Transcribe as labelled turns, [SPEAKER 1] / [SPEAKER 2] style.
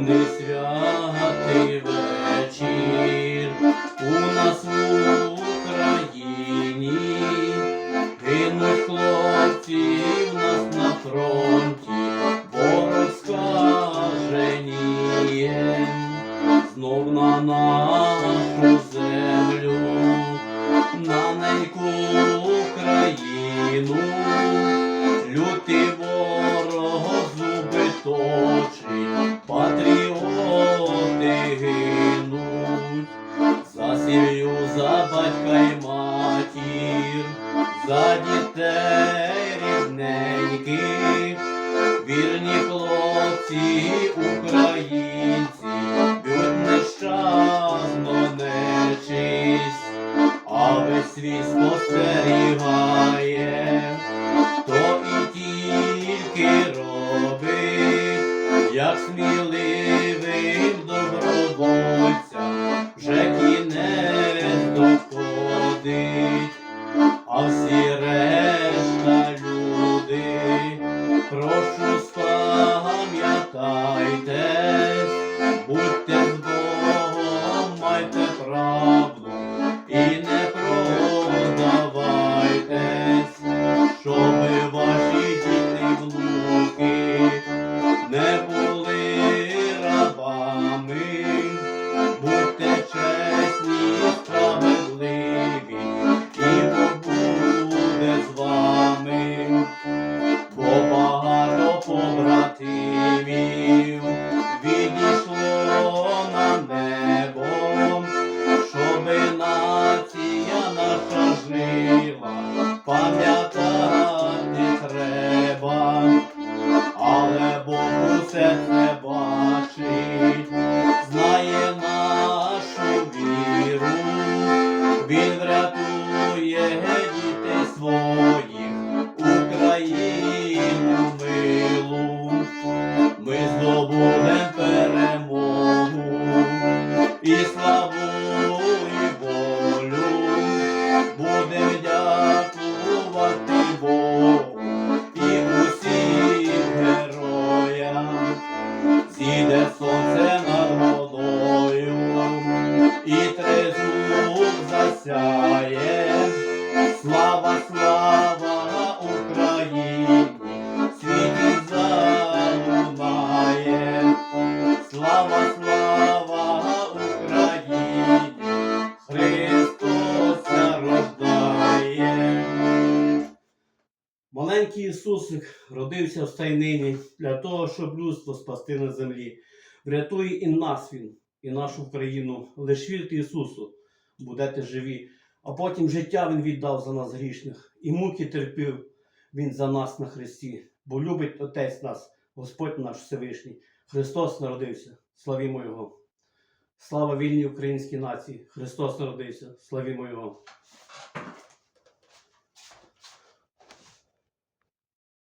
[SPEAKER 1] Сумний святий за сім'ю, за батька і матір, за дітей рідненьких, вірні хлопці, ou eterno і Маленький Ісусик родився в стайнині для того, щоб людство спасти на землі. Врятує і нас Він, і нашу Україну. Лиш вірте Ісусу, будете живі. А потім життя Він віддав за нас грішних, і муки терпів Він за нас на Христі. Бо любить Отець нас, Господь наш Всевишній. Христос народився, славімо Його. Слава вільній українській нації! Христос народився, славімо Його!